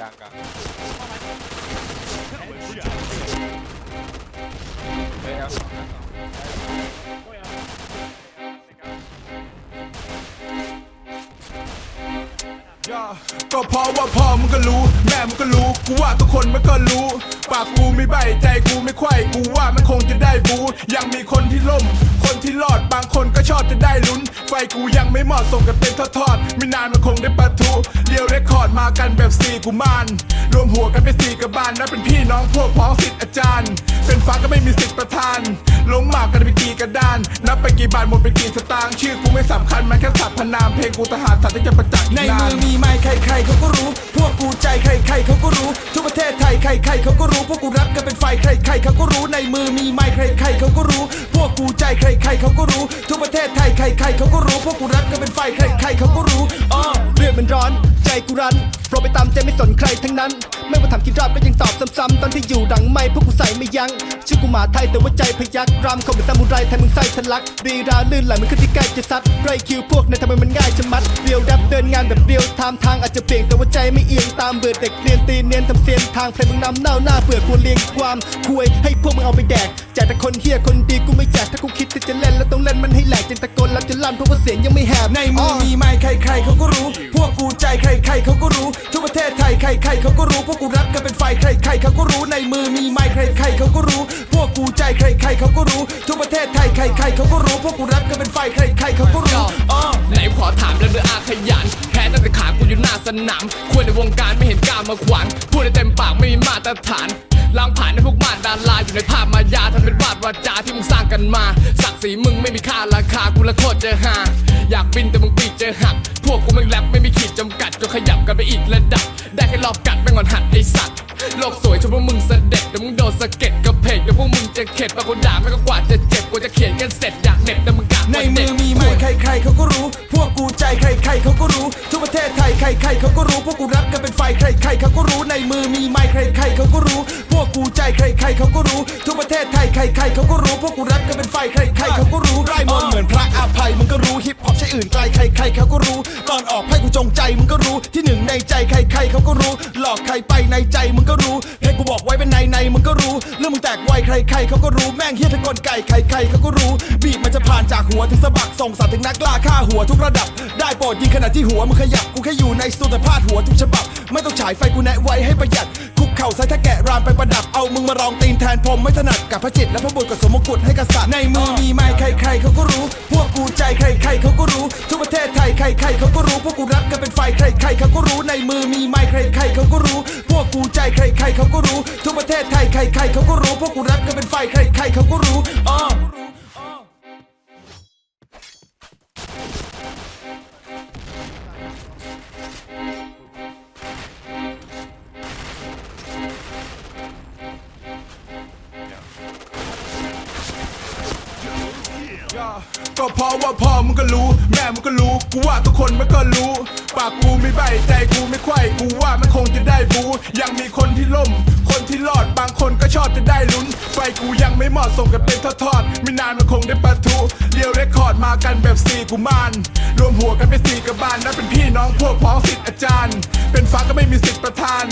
กลา ก็เพราะว่าพ่อมึงก็รู้ แม่มึงก็รู้ กูว่าทุกคนมันก็รู้ ปากกูไม่ใบใจกูไม่ไขว้กูว่ามันคงจะได้บูยังมีคนที่ล่ม คนที่รอดบางคนก็ชอบจะได้ลุ้น ไฟกูยังไม่เหมาะส่งกันเป็นทอดๆไม่นานมันคงได้ปะทุเรียวเรคคอร์ดมากันแบบสี่กุมารรวมหัวกันเป็นสี่กระบาลนับเป็นพี่น้องพวกพ้องสิทธิ์อาจารย์ เป็นฟ้าก็ไม่มีสิทธิ์ประทาน ล้มหมากกันไปกี่กระดาน นับไปกี่บาทหมดไปกี่สตางค์ชื่อกูไม่สำคัญมันแค่สัพพนามเพลงกูทหารสัตว์ที่จะประจักษ์ในอีกนามืนอมีไม้ใครๆเขาก็รู้ พวกกูใจใครๆเขาก็รู้ทุกประเทศไทยใครๆเขาก็รู้ พวกกูรักกันเป็นไฟใครๆเขาก็รู้ในมือมีไม้ใครๆเขาก็รู้ พวกกูใจใครๆเขาก็รู้ทุกประเทศไทยใครๆเขาก็รู้ พวกกูรักกันเป็นไฟใครๆเขาก็รู้อ้อเลือดมันร้อนใจกูรันโปรไปตามใจไม่สนใครทั้งนั้น ไม่ว่าถามกี่รอบก็ยังตอบซ้ำๆตอนที่อยู่ดังไม่พวกกูใส่ไม่ยั้งชื่อกูหมาไทยแต่ว่าใจพยักรำเขาเป็นซามูไรแทนมึงไส้ทะลักรีราลื่นไหลมันขึ้นที่ใกล้จะซัดไรคิวพวกในทำไมมันง่ายจะมัดเรียวดับเดินงานแบบเรียวไทม์ทางอาจจะเปลี่ยนแต่ว่าใจไม่เอียงตามเบื่อเด็กเรียนตีเนียนทำเสียนทางเพลงมึงนำเน่าหน้าเบื่อควรเลียงความคุยให้พวกมึงเอาไปแดกแจกแต่คนเฮียคนดีกูไม่แจกถ้ากูคิดที่จะเล่นแล้วต้องเล่นมันให้แหลกจนตะโกนแล้วจะลั่นเพราะว่าเสียงยังไม่แหบในมือมีไม้ใครๆเขาก็รู้ พวกกูใจใครๆเขาก็รู้ทุกประเทศไทยใครๆเขาก็รู้พวกกูรักกันเป็นไฟใครๆเขาก็รู้ในมือมีไม้ใครๆเขาก็รู้ พวกกูใจใครๆเขาก็รู้ทุกประเทศไทยใครๆเขาก็รู้พวกกูรักกันเป็นไฟใครๆเขาก็รู้อ้อไหนขอถามเรื่องเรื่องอาขยันแพ้ตั้งแต่ขากูอยู่หน้าสนามควรในวงการไม่เห็นกล้ามาขวางพูดได้เต็มปากไม่มีมาตรฐานล้างผ่านในพวกมารดาราอยู่ในภาพมายาทำเป็นวาดวาจาที่มึงสร้างกันมาศักดิ์ศรีมึงไม่มีค่าราคากูละโคตรเจอหาอยากบินแต่มึงปีกเจอหักพ วกกูแม่งแรปไม่มีขีดจำกัดจนขยับกันไปอีกระดับ ได้แค่รอบกัดแม่งงอนหัดไอสัตว์โลกสวยชมพวกมึงเสด็จเดี๋ยวมึงโดนสะเก็ดกระเพกเดี๋ยวพวกมึงจะเข็ดบางคนด่าไม่งก็กว่าจะเจ็บกูจะเขียนกันเสร็จอยากเหน็บแต่มึงกะในมือมีไม้ใครๆเขาก็รู้ พวกกูใจใครๆเขาก็รู้ทุกประเทศไทยใครๆเขาก็รู้พวกกูรักกันเป็นไฟใครๆเขาก็รู้ในมือมีไม้ใครๆเขาก็รู้ พวกกูใจใครๆเขาก็รู้ทุกประเทศไทยใครๆเขาก็รู้พวกกูรักกันเป็นไฟใครๆเขาก็รู้ไร่มนต์เหมือนพระอภัย มึงก็รู้ฮิปฮอปใช่อื่นไกลใครๆเขาก็รู้ก่อนออกให้กูจงใจมึงก็รู้ที่หนึ่งในใจใครๆเขาก็รู้ หลอกใครไปในใจมึงก็รู้ให้กูบอกไว้เป็นในในมึงก็รู้เรื่องมึงแตกไวใครๆเขาก็รู้แม่งเฮี้ยทั้งกลไก่ใครๆเขาก็รู้ บีบมันจะผ่านจากหัวถึงสะบักส่งสารถึงนักล่าฆ่าหัวทุกระดับ ได้โปรดยิงขณะที่หัวมึงขยับกูแค่อยู่ในสตูแต่พาดหัวทุกฉบับ ไม่ต้องฉายไฟกูแนะไว้ให้ประหยัด เข่าซ้ายถ้าแกะรามไปประดับเอามึงมารองตีนแทนผมไม่ถนัดกับพระจิตและพระบุตรกับสมมกุฎให้กษัตริย์ในมือมีไม้ใครๆเขาก็รู้ พวกกูใจใครๆเขาก็รู้ทุกประเทศไทยใครๆเขาก็รู้พวกกูรักกันเป็นไฟใครๆเขาก็รู้ในมือมีไม้ใครๆเขาก็รู้ พวกกูใจใครๆเขาก็รู้ทุกประเทศไทยใครๆเขาก็รู้พวกกูรักกันเป็นไฟใครๆเขาก็รู้ เพราะว่าพ่อมึงก็รู้ แม่มึงก็รู้ กูว่าทุกคนมันก็รู้ ปากกูไม่ใบใจกูไม่ไขว้กูว่ามันคงจะได้บูยังมีคนที่ล่ม คนที่รอดบางคนก็ชอบจะได้ลุ้น ไฟกูยังไม่เหมาะส่งกันเป็นทอดๆไม่นานมันคงได้ปะทุเรียวเรคคอร์ดมากันแบบสี่กุมารรวมหัวกันเป็นสี่กระบาลนับเป็นพี่น้องพวกพ้องสิทธิ์อาจารย์ เป็นฟ้าก็ไม่มีสิทธิ์ประทาน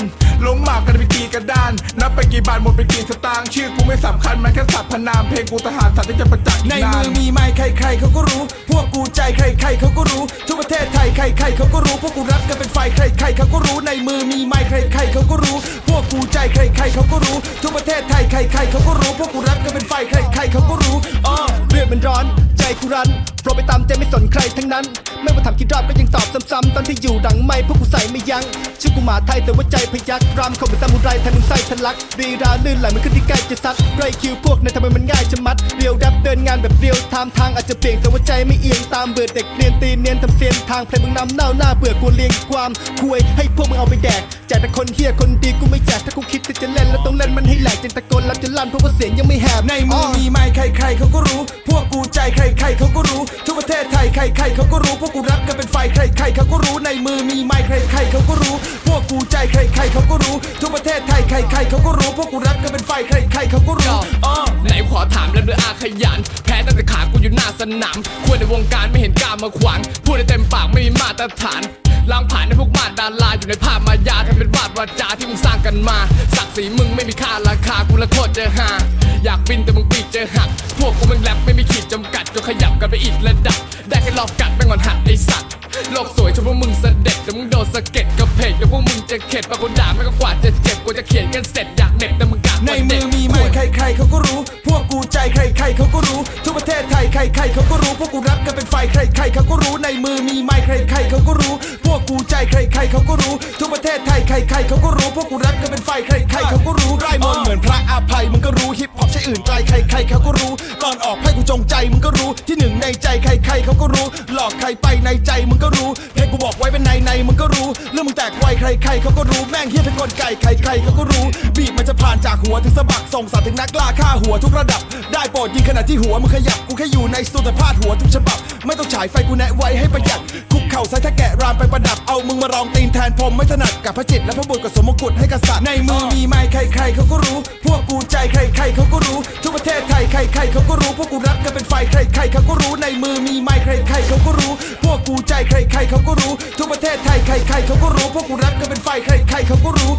ล้มหมากกันไปกี่กระดาน นับไปกี่บาทหมดไปกี่สตางค์ชื่อกูไม่สำคัญมันแค่สัพพนามเพลงกูทหารสัตว์ที่จะประจักษ์ในมือมีไม้ใครๆเขาก็รู้ พวก กูใจใครๆเขาก็รู้ทุกประเทศไทยใครๆเขาก็รู้พวกกูรักกันเป็นไฟใครๆเขาก็รู้ในมือมีไม้ใครๆเขาก็รู้ พวกกูใจใครๆเขาก็รู้ทุกประเทศไทยใครๆเขาก็รู้พวกกูรักกันเป็นไฟใครๆเขาก็รู้ ใจไม่สนใครทั้งนั้น ไม่ว่าถามกี่รอบก็ยังตอบซ้ำๆตอนที่อยู่ดังไม่พวกกูใส่ไม่ยั้งชื่อกูหมาไทยแต่ว่าใจพยักรำเขาเป็นซามูไรแทนมึงไส้ทะลักรีราลื่นไหลมันขึ้นที่ใกล้จะซัดไรคิวพวกในทำไมมันง่ายจะมัดเรียวดับเดินงานแบบเรียวไทม์ทางอาจจะเปลี่ยนแต่ว่าใจไม่เอียงตามเบื่อเด็กเรียนตีเนียนทำเสียนทางเพลงมึงนำเน่าหน้าเบื่อกูเลียงความคุยให้พวกมึงเอาไปแดกแจกแต่คนเฮียคนดีกูไม่แจกถ้ากูคิดจะเล่นแล้วต้องเล่นมันให้แหลกจนตะโกนแล้วจะลั่นเพราะว่าเสียงยังไม่แหบในมือมีไม้ใครๆเขาก็รู้ พวกกูใจใครๆเขาก็รู้ทุ กประเทศไทยใครๆเขาก็รู้พวกกูรักกันเป็นไฟใครๆเขาก็รู้ในมือมีไม้ใครๆเขาก็รู้ พวกกูใจใครๆเขาก็รู้ทุกประเทศไทยใครๆเขาก็รู้พวกกูรักกันเป็นไฟใครๆเขาก็รู้อ้อไหนขอถามเรื่องเรื่องอาขยัน แพ้ตั้งแต่ขากูอยู่หน้าสนามควรในวงการไม่เห็นกล้ามาขวางพูดได้เต็มปากไม่มีมาตรฐานล้างผ่านให้พวกมารดาราอยู่ในภาพมายาทำเป็นวาดวาจาที่มึงสร้างกันมาศักดิ์ศรีมึงไม่มีค่าราคากูละโคตรเจอหาอยากบินแต่มึงปีกเจอหัก พวกกูมึงแรปไม่มีขีดจำกัดจนขยับกันไปอีกระดับได้แค่ รอบกัดแม่งอนหัดไอสัตว์โลกสวยชมพวกมึงเสด็จแต่มึงโดนสะเก็ดกระเพกเดี๋ยวพวกมึงจะเข็ดปากคนด่าไม่ก็กว่าจะเจ็บกูจะเขียนกันเสร็จอยากเหน็บแต่มึงกะในมือมีไม้ใครๆเขาก็รู้ พวกกูใจใครๆเขาก็รู้ทุกประเทศไทยใครๆเขาก็รู้ พวกกูรับกันเป็นไฟใครๆเขาก็รู้ในมือมีไม้ใครๆเขาก็รู้ พวกกูใจใครๆเขาก็รู้ทุกประเทศไทยใครๆเขาก็รู้ พวกกูรับกันเป็นไฟใครๆเขาก็รู้ไร่มนเหมือนพระอภัยมึงก็รู้ฮิปฮอปใช่อื่นไกลใครๆเขาก็รู้ก่อนออกให้กูจงใจมึงก็รู้ที่หนึ่งในใจใคร หลอกใครไปในใจมึงก็รู้เพลงกูบอกไว้เป็นในในมึงก็รู้ เรื่องมึงแตกไวใครๆเขาก็รู้แม่งเฮี้ยเป็นกลไก่ใครๆเขาก็รู้ บีบมันจะผ่านจากหัวถึงสะบักส่งสารถึงนักล่าฆ่าหัวทุกระดับ ได้โปรดยิงขณะที่หัวมึงขยับกูแค่อยู่ในสตูแต่พาดหัวทุกฉบับ ไม่ต้องฉายไฟกูแนะไว้ให้ประหยัดคุกเข่าใส่ถ้าแกะรามไปประดับเอามึงมารองตีนแทนพรหมไม่ถนัดกับพระจิตรและพระบุตรกับสมมกุฎให้กษัตริย์ในมือมีไม้ใครๆเขาก็รู้ พวกกูใจใครๆเขาก็รู้ทุกประเทศไทยใครๆเขาก็รู้พวกกูรั กกันเป็นไฟใครๆเขาก็รู้ในมือมีไม้ใครๆเขาก็รู้ พวกกูใจใครๆเขาก็รู้ ทุกประเทศไทยใครๆเขาก็รู้ พวกกูรักกันเป็นไฟใครๆเขาก็รู้